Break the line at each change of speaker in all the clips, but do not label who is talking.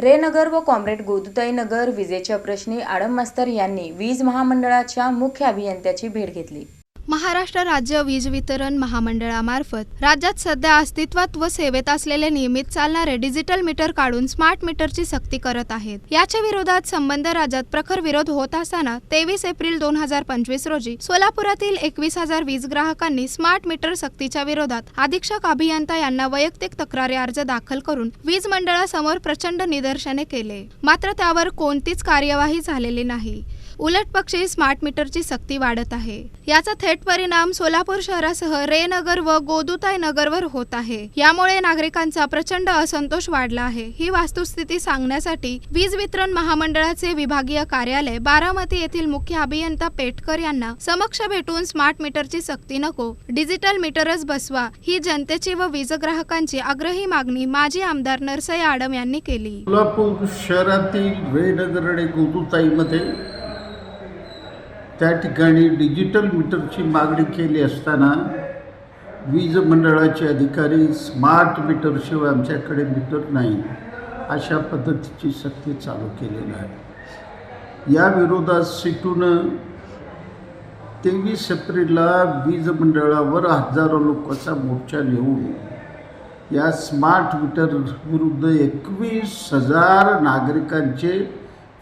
रेनगर व कॉम्रेड गोदुताई नगर विजेच्या प्रश्नी आडम मास्तर यांनी वीज महामंडळाच्या मुख्य अभियंत्याची भेट घेतली.
महाराष्ट्र राज्य वीज वितरण महामंडळामार्फत राज्यात सध्या अस्तित्वात व सेवेत असलेले नियमित चालणारे डिजिटल मीटर काढून स्मार्ट मीटरची सक्ती करत आहेत. याच्या विरोधात संबंध राज्यात प्रखर विरोध होत असताना तेवीस एप्रिल दोन हजार पंचवीस रोजी सोलापुरातील एकवीस हजार वीज ग्राहकांनी स्मार्ट मीटर सक्तीच्या विरोधात अधीक्षक अभियंता यांना वैयक्तिक तक्रारी अर्ज दाखल करून वीज मंडळासमोर प्रचंड निदर्शने केले. मात्र त्यावर कोणतीच कार्यवाही झालेली नाही. उलट पक्षी स्मार्ट मीटरची सक्ती वाढत आहे. याचा थेट परिणाम सोलापूर शहरासह रेनगर व गोदुताई नगरवर होत आहे. यामुळे नागरिकांचा प्रचंड असंतोष वाढला आहे. ही वास्तुस्थिती सांगण्यासाठी वीज वितरण महामंडळाचे विभागीय कार्यालय बारामती येथील मुख्य अभियंता पेटकर यांना समक्ष भेटून स्मार्ट मीटरची सक्ती नको डिजिटल मीटरच बसवा ही जनतेची व वीज ग्राहकांची आग्रही मागणी माजी आमदार नरसई आडम यांनी केली.
सोलापूर शहरातील वेनगर आणि गोदुताईमध्ये त्या ठिकाणी डिजिटल मीटरची मागणी केली असताना वीज मंडळाचे अधिकारी स्मार्ट मीटरशिवाय आमच्याकडे मीटर नाही अशा पद्धतीची सक्ती चालू केलेली आहे. या विरोधात सिटूनं तेवीस एप्रिलला वीज मंडळावर हजारो लोकांचा मोर्चा नेऊन या स्मार्ट मीटर विरुद्ध एकवीस हजार नागरिकांचे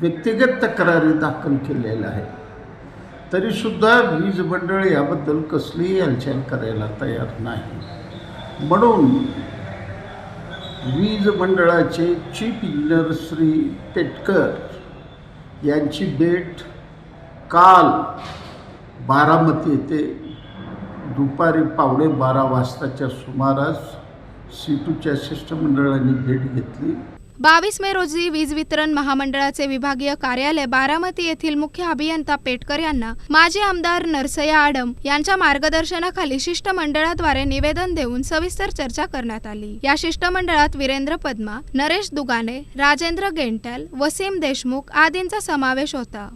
व्यक्तिगत तक्रारी दाखल केलेल्या आहेत. तरीसुद्धा वीज मंडळ याबद्दल कसलीही हालचाल करायला तयार नाही. म्हणून वीज मंडळाचे चीफ इंजिनियर श्री पेटकर यांची भेट काल बारामती येथे दुपारी पावणे बारा वाजताच्या सुमारास सी टूच्या शिष्टमंडळाने भेट घेतली.
बावीस मे रोजी वीज वितरण महामंडळाचे विभागीय कार्यालय बारामती येथील मुख्य अभियंता पेटकर यांना माजी आमदार नरसया आडम यांच्या मार्गदर्शनाखाली शिष्टमंडळाद्वारे निवेदन देऊन सविस्तर चर्चा करण्यात आली. या शिष्टमंडळात वीरेंद्र पद्मा नरेश दुगाने राजेंद्र गेंटल वसीम देशमुख आदींचा समावेश होता.